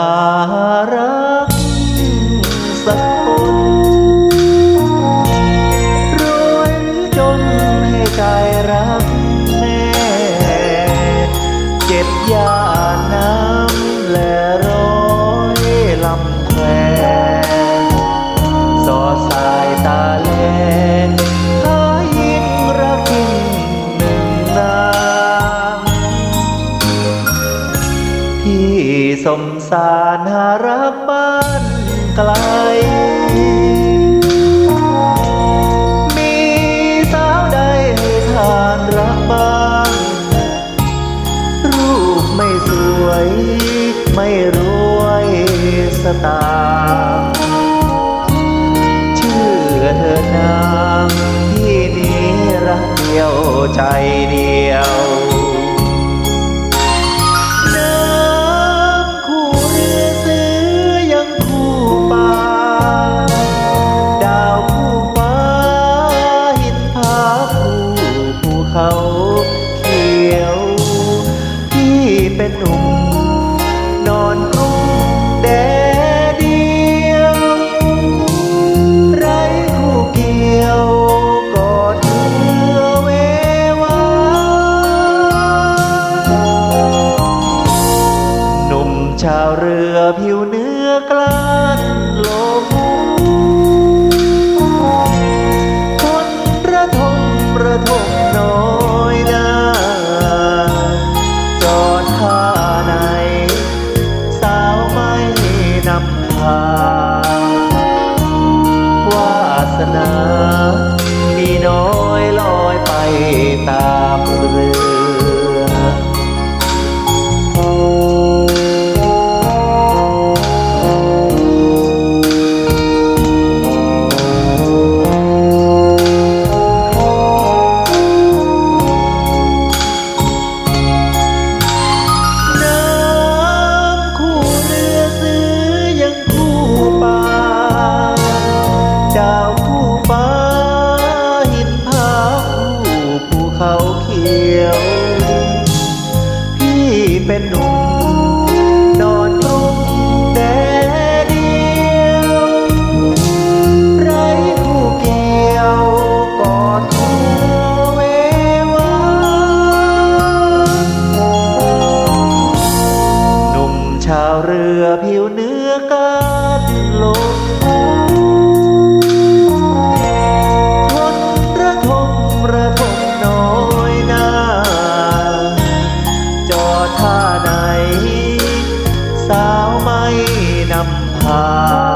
อ พี่สมสารหารักบ้านไกล มีสาวใดให้ทานรักบ้าง รูปไม่สวย ไม่รวยสตาเชื่อเธอนาที่นี้รักเดียวใจเดียว ชาวเรือผิวเนื้อกล้านลม เป็นหนุ่มนอนกรุงแต่เดียวไรผู้เกี่ยวกอดทูเววาหนุ่มชาวเรือผิวเนื้อาไหน สาวไม่นำพา